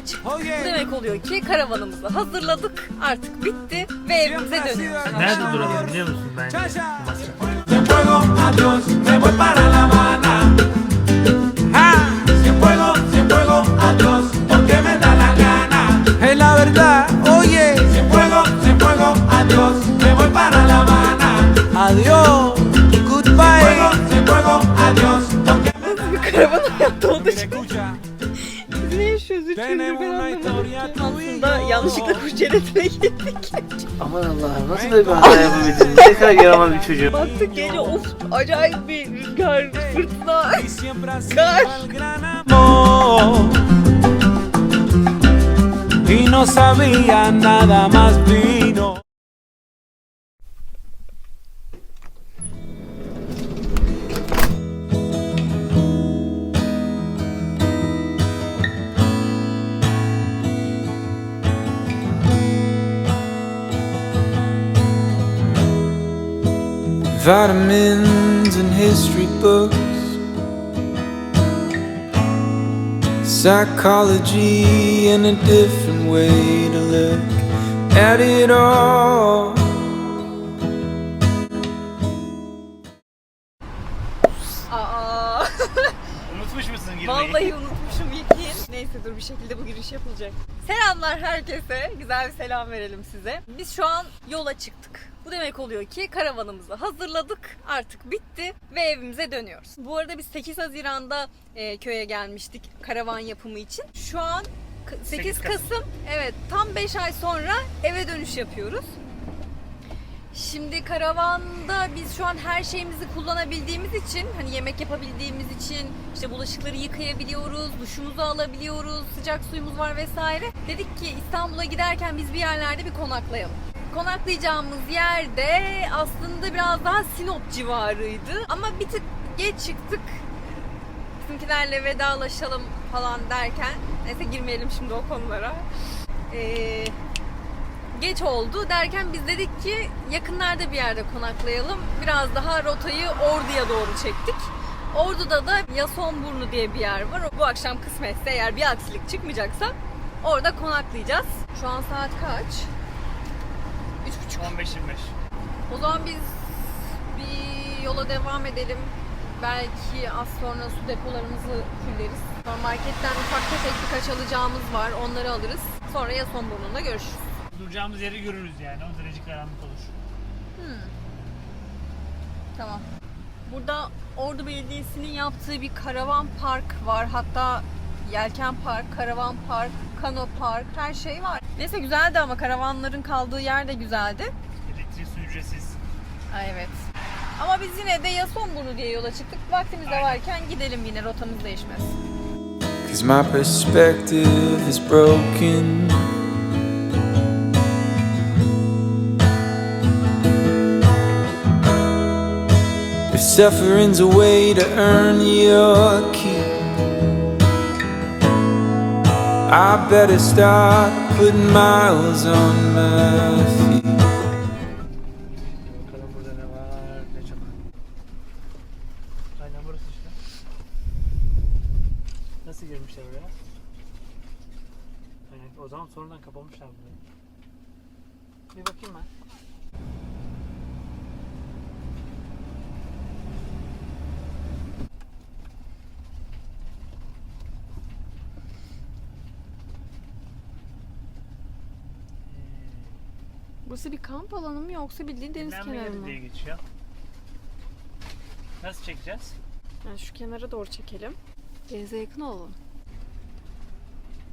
yola çıktık. Bu demek oluyor ki karavanımızı hazırladık. Artık bitti ve evimize dönüyoruz. Nerede duralım biliyor musun bence adiós, me voy para La Habana. Cienfuegos, Cienfuegos, adiós, porque me da la gana. Es la verdad, oye. Cienfuegos, Cienfuegos, adiós, me voy para La Habana. Adiós, goodbye. Karavan hayatta olduğu için. Biz Tenemos ben una historia Aslında yanlışlıkla kuş cennetine gittik. Aman Allah'ım nasıl böyle bir hata yapabildin? Ne kadar yaramaz bir çocuğum. Baktık gece of acayip bir rüzgar, fırtına. Amor. Y no sabía nada más fino. Vitamins and history books, psychology, and a different way to look at it all. Aa. Unutmuş musun girmeyi? Vallahi unutmuşum Yekin. Neyse dur bir şekilde bu giriş yapılacak. Selamlar herkese. Güzel bir selam verelim size. Biz şu an yola çıktık. Bu demek oluyor ki karavanımızı hazırladık. Artık bitti ve evimize dönüyoruz. Bu arada biz 8 Haziran'da e, köye gelmiştik karavan yapımı için. Şu an k- 8 8 Kasım. Kasım evet tam 5 ay sonra eve dönüş yapıyoruz. Şimdi karavanda biz şu an her şeyimizi kullanabildiğimiz için hani yemek yapabildiğimiz için işte bulaşıkları yıkayabiliyoruz, duşumuzu alabiliyoruz, sıcak suyumuz var vesaire. Dedik ki İstanbul'a giderken biz bir yerlerde bir konaklayalım. Konaklayacağımız yerde aslında biraz daha Sinop civarıydı ama bir tık geç çıktık. Bizimkilerle vedalaşalım falan derken neyse girmeyelim şimdi o konulara. Ee, geç oldu derken biz dedik ki yakınlarda bir yerde konaklayalım. Biraz daha rotayı Ordu'ya doğru çektik. Ordu'da da Yasonburnu diye bir yer var. Bu akşam kısmetse eğer bir aksilik çıkmayacaksa orada konaklayacağız. Şu an saat kaç? 3.30. 15-25. O zaman biz bir yola devam edelim. Belki az sonra su depolarımızı fulleriz. Sonra marketten ufak tefek birkaç alacağımız var. Onları alırız. Sonra Yasonburnu'nda görüşürüz. Duracağımız yeri görürüz yani. O derece karanlık olur. Tamam. Burada Ordu Belediyesi'nin yaptığı bir karavan park var. Hatta yelken park, karavan park, kano park her şey var. Neyse güzeldi ama karavanların kaldığı yer de güzeldi. Elektrik su ücretsiz. Aa, evet. Ama biz yine de Yasonburnu diye yola çıktık. Vaktimiz de varken gidelim yine rotamız değişmez. Cause my perspective is broken. If suffering's a way to earn your keep, I better start putting miles on my feet. Kamp alanı mı yoksa bildiğin deniz Dinlenme kenarı yeri mı? diye geçiyor. Nasıl çekeceğiz? Yani şu kenara doğru çekelim. Denize yakın olalım.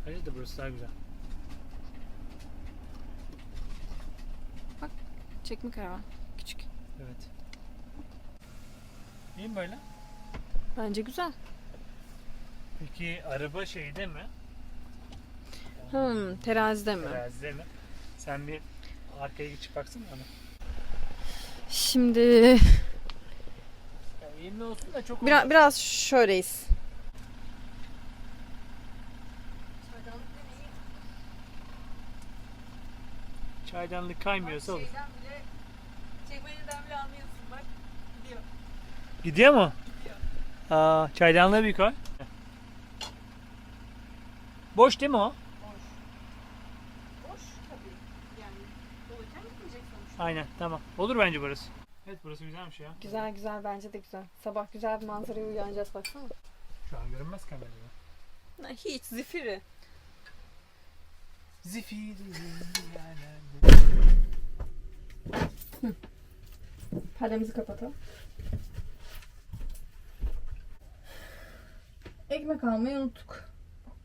Hayır da burası daha güzel. Çekme karavan. Küçük. Evet. İyi mi böyle? Bence güzel. Peki araba şeyde mi? Hmm, terazide mi? Terazide mi? Sen bir arkaya geçip baksana bana. Şimdi Ya eğimli olsun da çok biraz, biraz şöyleyiz. Çaydanlık kaymıyorsa olur. Çekmeden bile anlıyorsun bak. Gidiyor. Gidiyor mu? Aa, çaydanlığı bir koy. Boş değil mi o? Aynen tamam. Olur bence burası. Evet burası güzelmiş ya. Güzel güzel bence de güzel. Sabah güzel bir manzaraya uyanacağız baksana. Şu an görünmez kamerada. Ha, Hiç zifiri. Zifiri yani. Perdemizi kapatalım. Ekmek almayı unuttuk.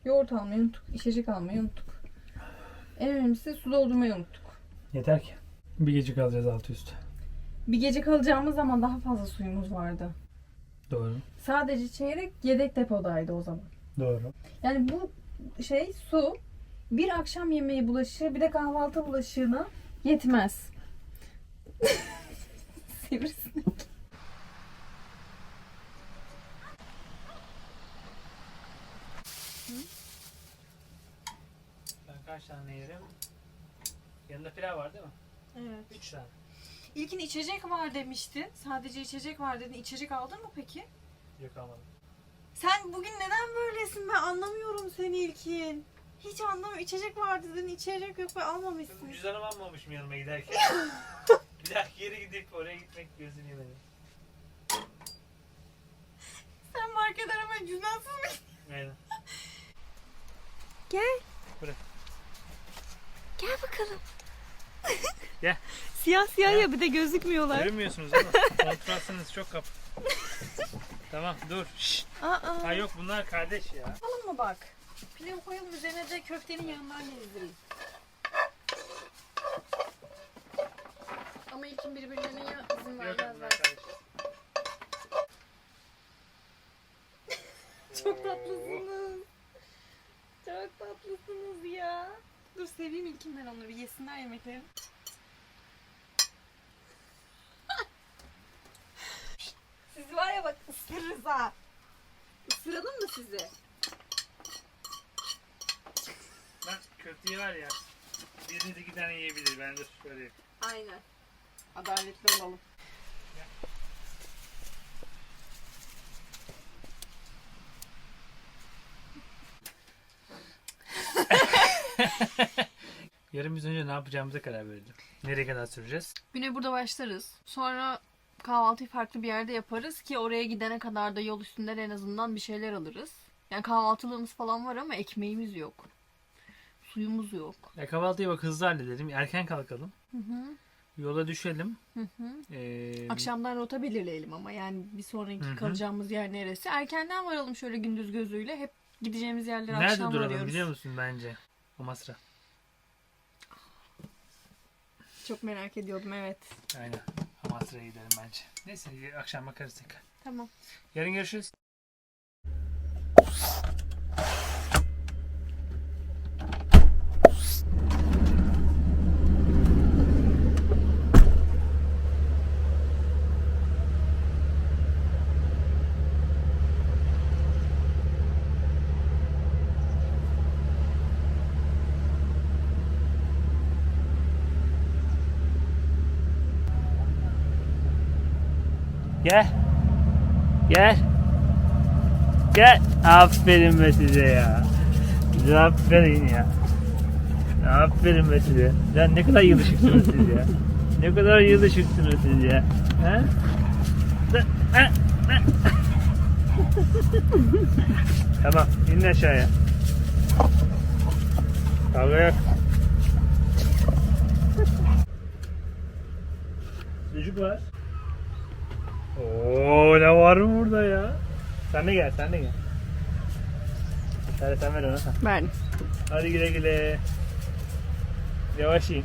Yoğurt almayı unuttuk. içecek almayı unuttuk. En önemlisi su doldurmayı unuttuk. Yeter ki. Bir gece kalacağız altı üstü. Bir gece kalacağımız zaman daha fazla suyumuz vardı. Doğru. Sadece çeyrek yedek depodaydı o zaman. Doğru. Yani bu şey su bir akşam yemeği bulaşığı bir de kahvaltı bulaşığına yetmez. Sivrisinek. Ben kaç tane yerim? Yanında pilav var değil mi? Evet. Üç tane. İlkin içecek var demiştin. Sadece içecek var dedin. İçecek aldın mı peki? Yok almadım. Sen bugün neden böylesin? Ben anlamıyorum seni İlkin. Hiç anlamıyorum. İçecek var dedin. içecek yok ve almamışsın. Cüzdanımı almamışım yanıma giderken. bir daha geri gidip oraya gitmek gözünü yemedim. Sen market aramaya cüzdansız mı? Aynen. Gel. Bırak. Gel bakalım. Gel. Siyah siyah ya bir de gözükmüyorlar. Görünmüyorsunuz ama kontrastınız çok kap. tamam dur. Şşt. Aa. Ha yok bunlar kardeş ya. Yapalım mı bak? Pilav koyalım üzerine de köftenin yanından gezdireyim. Ama ilkin birbirlerine ya izin vermezler. bunlar kardeş. Çok tatlısınız. Çok tatlısınız ya. Dur ilkin ben onları. Yesinler yemeklerini. Sizi var ya bak ısırırız ha. Isıralım mı sizi? Ben köfteyi var ya. Biriniz iki tane yiyebilir. Ben dur şöyle. Aynen. Adaletli olalım. Yarın biz önce ne yapacağımıza karar verdik. Nereye kadar süreceğiz? Güne burada başlarız. Sonra kahvaltıyı farklı bir yerde yaparız ki oraya gidene kadar da yol üstünden en azından bir şeyler alırız. Yani kahvaltılığımız falan var ama ekmeğimiz yok. Suyumuz yok. Ya kahvaltıyı bak hızlı halledelim. Erken kalkalım. Hı hı. Yola düşelim. Hı hı. Ee, Akşamdan rota belirleyelim ama yani bir sonraki Hı hı. kalacağımız yer neresi? Erkenden varalım şöyle gündüz gözüyle. Hep gideceğimiz yerleri Nerede akşam duralım arıyoruz. biliyor musun bence? Amasra. Çok merak ediyordum evet. Aynen. Amasra'ya gidelim bence. Neyse akşam bakarız tekrar. Tamam. Yarın görüşürüz. Gel. Gel. Gel. Aferin be size ya. Aferin ya. Aferin be size. Lan ne kadar yılışıksınız siz ya. Ne kadar yılışıksınız siz ya. Ha? Ha? Ha? tamam inin aşağıya. Kavga yok. Çocuk var. Oo ne var mı burada ya? Sen de gel, sen de gel. Hadi sen ver ona. Ben. Hadi güle güle. Yavaş in.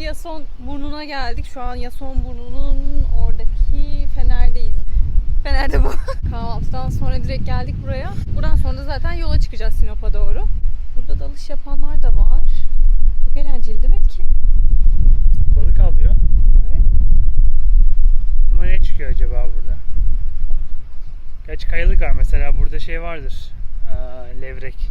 Yasson'a geldik. Şu an Yassonburnu'nun oradaki Fener'deyiz. Fener'de bu. Kahvaltıdan sonra direkt geldik buraya. Buradan sonra da zaten yola çıkacağız Sinop'a doğru. Burada dalış yapanlar da var. Çok eğlenceli demek ki. Balık alıyor. Evet. Ama ne çıkıyor acaba burada? Gerçi kayalık var mesela. Burada şey vardır. Aa, levrek.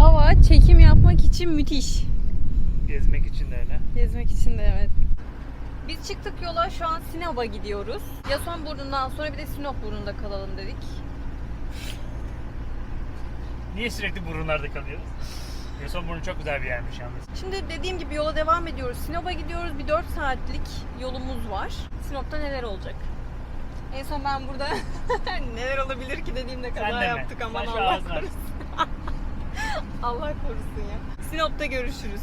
Hava çekim yapmak için müthiş. Gezmek için de öyle. Gezmek için de evet. Biz çıktık yola şu an Sinop'a gidiyoruz. Yasonburnu'ndan sonra bir de Sinopburnu'nda kalalım dedik. Niye sürekli burunlarda kalıyoruz? Yasonburnu çok güzel bir yermiş yalnız. Şimdi dediğim gibi yola devam ediyoruz. Sinop'a gidiyoruz. Bir 4 saatlik yolumuz var. Sinop'ta neler olacak? En son ben burada neler olabilir ki dediğimde kaza de yaptık şu Allah korusun. Allah korusun ya. Sinop'ta görüşürüz.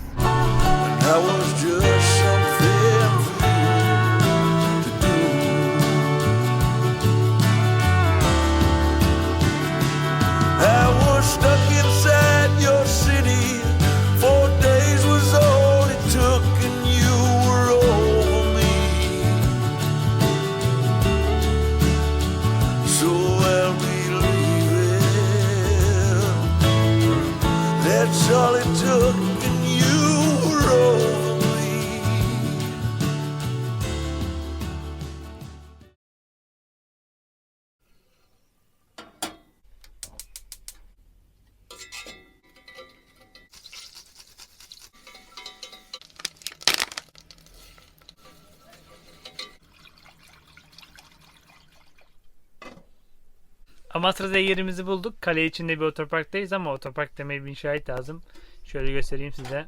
Amasra'da yerimizi bulduk. Kale içinde bir otoparktayız ama otopark demeye bir şahit lazım. Şöyle göstereyim size.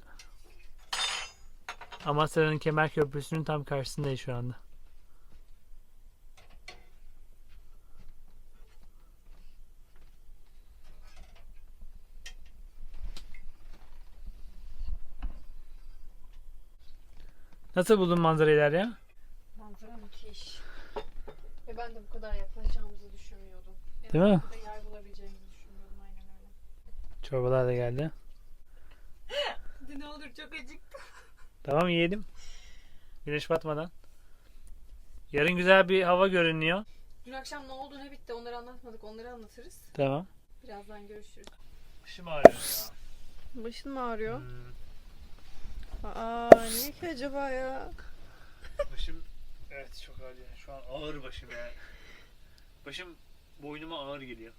Amasra'nın Kemer Köprüsü'nün tam karşısındayız şu anda. Nasıl buldun manzarayı ya? Manzara müthiş. Ve ben de bu kadar yaklaşacağımızı düşünmüyordum. Değil mi? Çorbalar da geldi. Ne olur çok acıktım. Tamam yiyelim. Güneş batmadan. Yarın güzel bir hava görünüyor. Dün akşam ne oldu ne bitti onları anlatmadık onları anlatırız. Tamam. Birazdan görüşürüz. Başım ağrıyor ya. Başın mı ağrıyor? Hmm, Aa niye ki acaba ya? başım evet çok ağrıyor. Şu an ağır başım ya. Başım boynuma ağır geliyor.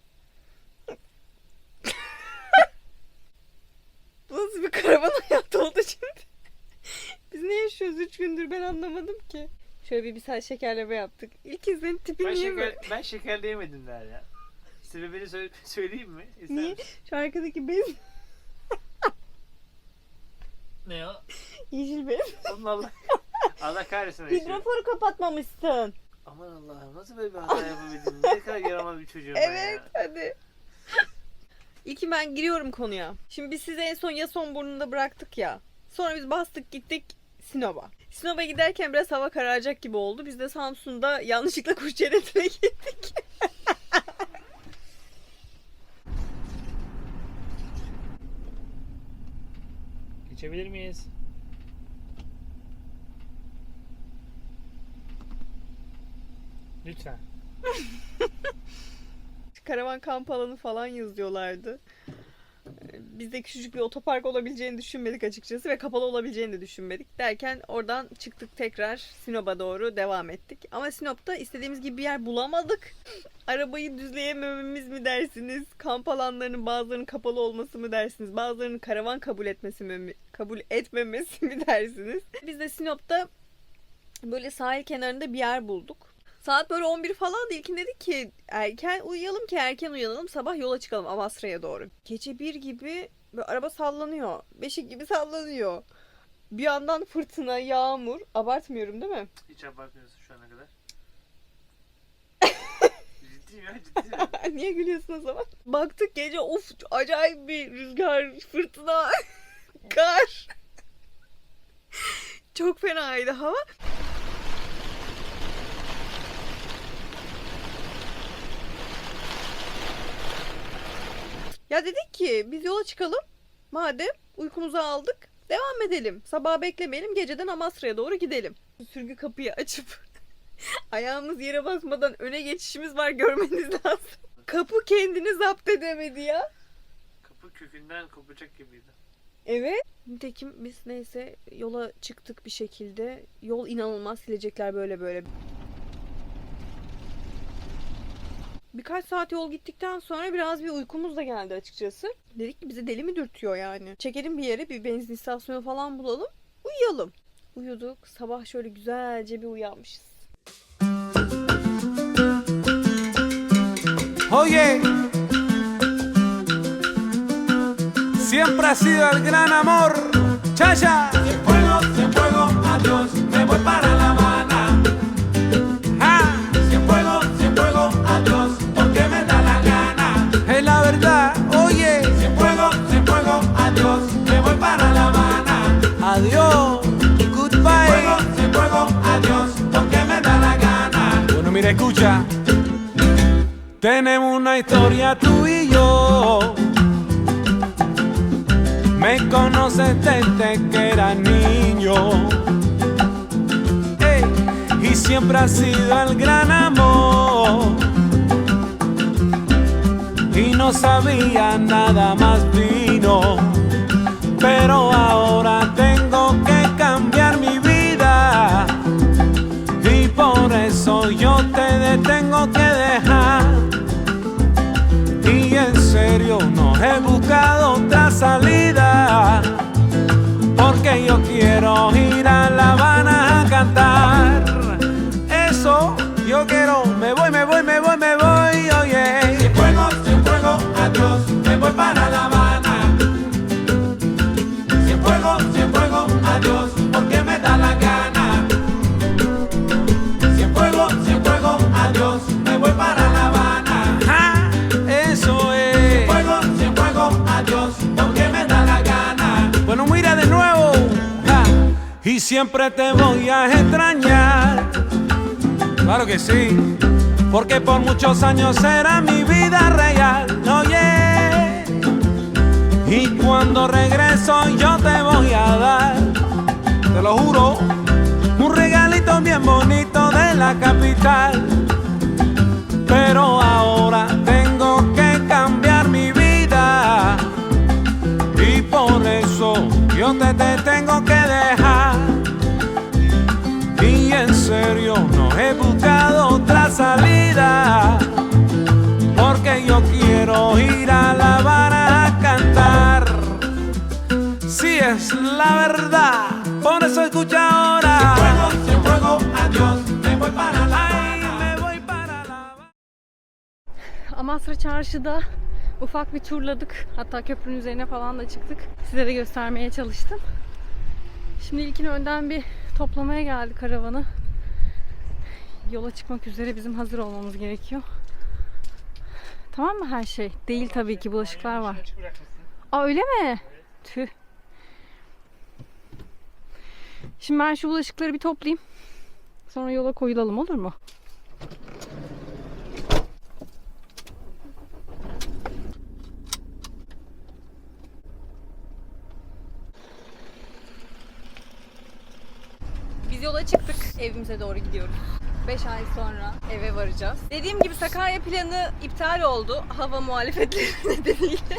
Nasıl bir karavan hayatı oldu şimdi? Biz ne yaşıyoruz 3 gündür ben anlamadım ki. Şöyle bir bisel şekerleme yaptık. İlk izlenin tipi Ben, niye şeker, böyle? ben şekerleyemedim der ya. Sebebini söyle, söyleyeyim mi? İster Niye? misin? Şu arkadaki bez Ne ya? yeşil bez. Oğlum Allah. Allah kahretsin. Hidroforu kapatmamışsın. Aman Allah'ım nasıl böyle bir hata yapabildim? Ne kadar yaramaz bir çocuğum ben Evet ya. hadi. İlkin ben giriyorum konuya. Şimdi biz sizi en son Yasonburnu'nda bıraktık ya. Sonra biz bastık gittik Sinop'a. Sinop'a giderken biraz hava kararacak gibi oldu. Biz de Samsun'da yanlışlıkla kuş cennetine gittik. Geçebilir miyiz? Lütfen. Karavan kamp alanı falan yazıyorlardı. Biz de küçücük bir otopark olabileceğini düşünmedik açıkçası ve kapalı olabileceğini de düşünmedik. Derken oradan çıktık tekrar Sinop'a doğru devam ettik. Ama Sinop'ta istediğimiz gibi bir yer bulamadık. Arabayı düzleyemememiz mi dersiniz? Kamp alanlarının bazılarının kapalı olması mı dersiniz? Bazılarının karavan kabul etmesi mi kabul etmemesi mi dersiniz? Biz de Sinop'ta böyle sahil kenarında bir yer bulduk. Saat böyle 11 falan değil ki dedik ki erken uyuyalım ki erken uyanalım sabah yola çıkalım Amasra'ya doğru. Gece 1 gibi böyle araba sallanıyor. Beşik gibi sallanıyor. Bir yandan fırtına, yağmur. Abartmıyorum değil mi? Hiç abartmıyorsun şu ana kadar. ciddiyim ya ciddiyim. Niye gülüyorsun o zaman? Baktık gece of acayip bir rüzgar, fırtına, kar. Çok fenaydı hava. Ya dedik ki biz yola çıkalım. Madem uykumuzu aldık. Devam edelim. Sabah beklemeyelim. Geceden Amasra'ya doğru gidelim. Sürgü kapıyı açıp ayağımız yere basmadan öne geçişimiz var görmeniz lazım. Kapı kendini zapt edemedi ya. Kapı kökünden kopacak gibiydi. Evet. Nitekim biz neyse yola çıktık bir şekilde. Yol inanılmaz silecekler böyle böyle. Birkaç saat yol gittikten sonra biraz bir uykumuz da geldi açıkçası. Dedik ki bizi deli mi dürtüyor yani. Çekelim bir yere bir benzin istasyonu falan bulalım. Uyuyalım. Uyuduk. Sabah şöyle güzelce bir uyanmışız. Oye, siempre ha sido el gran amor. Chacha. Cienfuegos, Cienfuegos, adiós, me voy para La escucha. Tenemos una historia tú y yo. Me conoces desde que era niño. Y siempre ha sido el gran amor. Y no sabía nada más vino. Pero ahora que dejar. Y en serio no he buscado otra salida. Porque yo quiero ir a La Habana a cantar. Eso yo quiero. Siempre te voy a extrañar. Claro que sí. Porque por muchos años será mi vida real. Oye. Y cuando regreso yo te voy a dar. Te lo juro. Un regalito bien bonito de la capital. Pero ahora tengo que cambiar mi vida. Y por eso yo te, te tengo que salida. Porque yo quiero ir a La Habana a cantar. Si es la verdad, por eso escucha ahora. Sin fuego, adiós, me voy para La Habana. me voy para La Habana. Amasra Çarşı'da ufak bir turladık. Hatta köprünün üzerine falan da çıktık. Size de göstermeye çalıştım. Şimdi ilkin önden bir toplamaya geldi karavanı. Yola çıkmak üzere bizim hazır olmamız gerekiyor. Tamam mı her şey? Değil tabii ki bulaşıklar var. Aa öyle mi? Tüh. Şimdi ben şu bulaşıkları bir toplayayım. Sonra yola koyulalım olur mu? Biz yola çıktık. Evimize doğru gidiyoruz. 5 ay sonra eve varacağız. Dediğim gibi Sakarya planı iptal oldu. Hava muhalefetleri nedeniyle.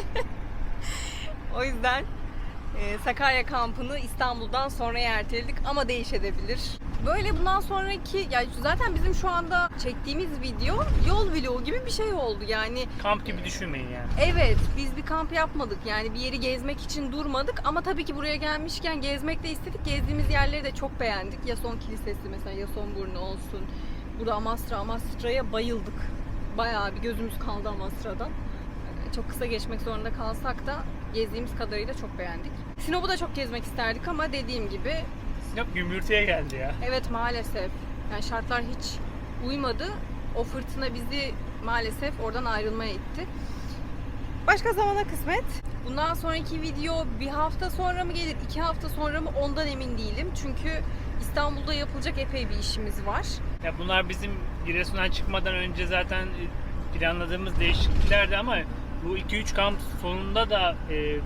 o yüzden e, Sakarya kampını İstanbul'dan sonraya erteledik ama değişebilir. Böyle bundan sonraki, yani zaten bizim şu anda çektiğimiz video yol vlogu gibi bir şey oldu. Yani Kamp gibi düşünmeyin yani. Evet, biz bir kamp yapmadık. Yani bir yeri gezmek için durmadık ama tabii ki buraya gelmişken gezmek de istedik. Gezdiğimiz yerleri de çok beğendik. Yason Kilisesi mesela, Yasonburnu olsun. Burada Amasra, Amasra'ya bayıldık. Bayağı bir gözümüz kaldı Amasra'dan. Ee, Çok kısa geçmek zorunda kalsak da gezdiğimiz kadarıyla çok beğendik. Sinop'u da çok gezmek isterdik ama dediğim gibi Sinop gümürtüye geldi ya. Evet maalesef. Yani şartlar hiç uymadı. O fırtına bizi maalesef oradan ayrılmaya itti. Başka zamana kısmet. Bundan sonraki video bir hafta sonra mı gelir, iki hafta sonra mı ondan emin değilim. Çünkü İstanbul'da yapılacak epey bir işimiz var. Ya bunlar bizim Giresun'dan çıkmadan önce zaten e, planladığımız değişikliklerdi ama bu 2-3 kamp sonunda da e,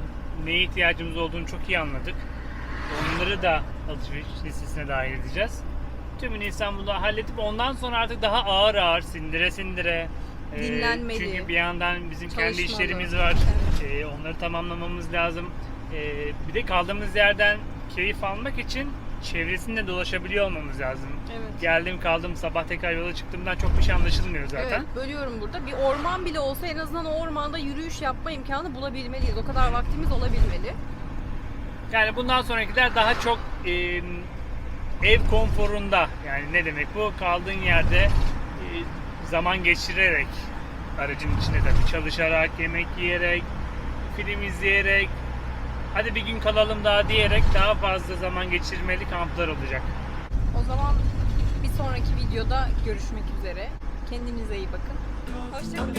neye ihtiyacımız olduğunu çok iyi anladık. Onları da alışveriş listesine dahil edeceğiz. Tümünü İstanbul'da halledip ondan sonra artık daha ağır ağır sindire sindire e, Dinlenmeli. Çünkü bir yandan bizim kendi Çalışmalı. işlerimiz var. Evet. E, onları tamamlamamız lazım. E, bir de kaldığımız yerden keyif almak için çevresinde dolaşabiliyor olmamız lazım. Evet. Geldim kaldım sabah tekrar yola çıktığımdan çok bir şey anlaşılmıyor zaten. Evet, bölüyorum burada. Bir orman bile olsa en azından o ormanda yürüyüş yapma imkanı bulabilmeliyiz. O kadar vaktimiz olabilmeli. Yani bundan sonrakiler daha çok e, ev konforunda yani ne demek bu kaldığın yerde e, zaman geçirerek aracın içinde tabii çalışarak, yemek yiyerek, film izleyerek hadi bir gün kalalım daha diyerek daha fazla zaman geçirmeli kamplar olacak. O zaman bir sonraki videoda görüşmek üzere. Kendinize iyi bakın. Hoşçakalın.